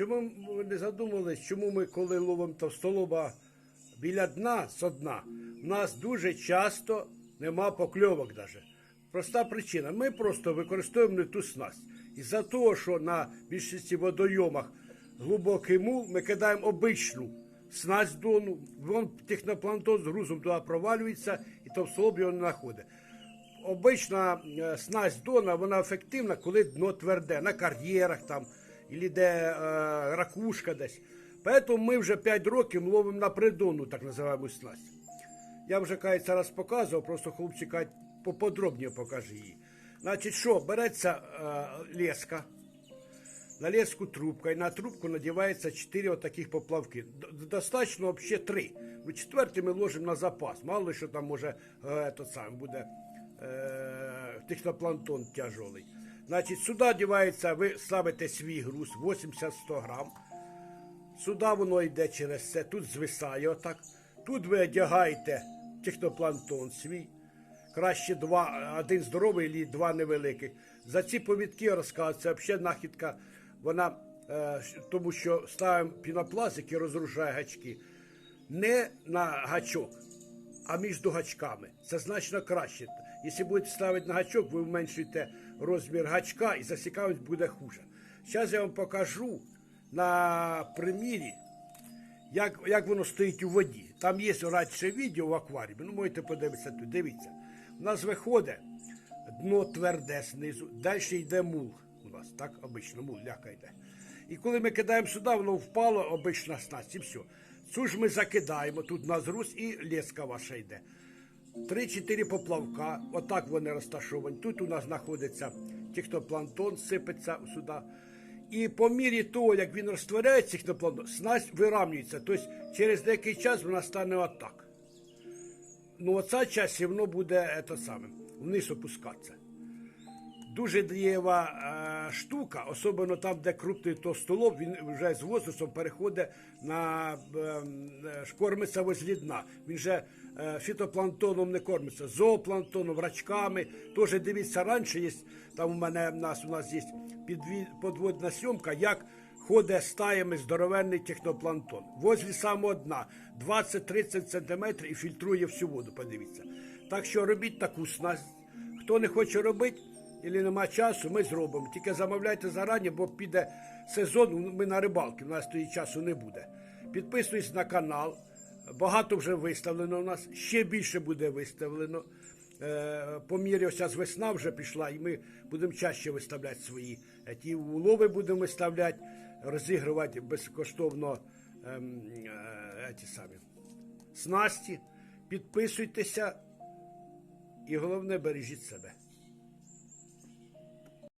Чому ми не задумались, чому ми, коли ловимо товстолоба біля дна, со дна, в нас дуже часто нема покльовок даже. Проста причина. Ми просто використовуємо не ту снасть. Із-за того, що на більшості водойомах глибокий мул, ми кидаємо обичну снасть дону, вон технопланктон з грузом туди провалюється, і товстолоб його не знаходить. Обична е, снасть дона, вона ефективна, коли дно тверде, на кар'єрах там, або де е, ракушка десь. Тому ми вже 5 років ловимо на придонну, так називаємо снасть. Я вже кажеться, раз показував, просто хлопці кажуть, покажи її. Значить, що, береться е, леска, на леску трубка, і на трубку надівається 4 отаких поплавки. Д- Достатньо взагалі 3. Ну, четвертий ми ложимо на запас. Мало що там може е, сам буде е, технопланктон тяжелий. Значить, сюди одівається, ви ставите свій груз 80-100 грам. Сюди воно йде через це, тут звисає отак. Тут ви одягаєте технопланктон свій. Краще два, один здоровий і два невеликих. За ці повідки розказується, взагалі нахідка, вона, е, тому що ставимо пінопласт, який розрушає гачки, не на гачок, а між гачками. Це значно краще. Якщо будете ставити на гачок, ви зменшуєте розмір гачка і засікавість буде хуже. Зараз я вам покажу на примірі, як, як воно стоїть у воді. Там є радше відео в акваріумі, ну можете подивитися тут. Дивіться. У нас виходить дно тверде знизу, далі йде мул. У нас так обично мул ляка йде. І коли ми кидаємо сюди, воно впало, обична снасть, і все. Цю ж ми закидаємо, тут у нас груз і леска ваша йде. Три-чотири поплавка, отак вони розташовані. Тут у нас знаходиться технопланктон, сипеться сюди. І по мірі того, як він розтворяється, технопланктон, снасть виравнюється. Тобто через деякий час вона стане отак. Ну, оця часть все одно буде це саме, вниз опускатися. Дуже дієва е, штука, особливо там, де крупний товстолоб, він вже з возрастом переходить на е, е, кормиться возле дна. Він вже фітопланктоном не кормиться, зоопланктоном, рачками. Теж дивіться, раніше є, там у мене в нас, у нас є підві, подводна сьомка, як ходить стаями здоровенний технопланктон. Возле самого дна 20-30 см і фільтрує всю воду, подивіться. Так що робіть таку снасть. Хто не хоче робити, або нема часу, ми зробимо. Тільки замовляйте зарані, бо піде сезон, ми на рибалки, у нас тоді часу не буде. Підписуйтесь на канал. Багато вже виставлено у нас, ще більше буде виставлено. Е, По мірі ось зараз весна вже пішла, і ми будемо чаще виставляти свої. Е, Ті улови будемо виставляти, розігрувати безкоштовно ем, е, ті самі снасті. Підписуйтеся і головне бережіть себе.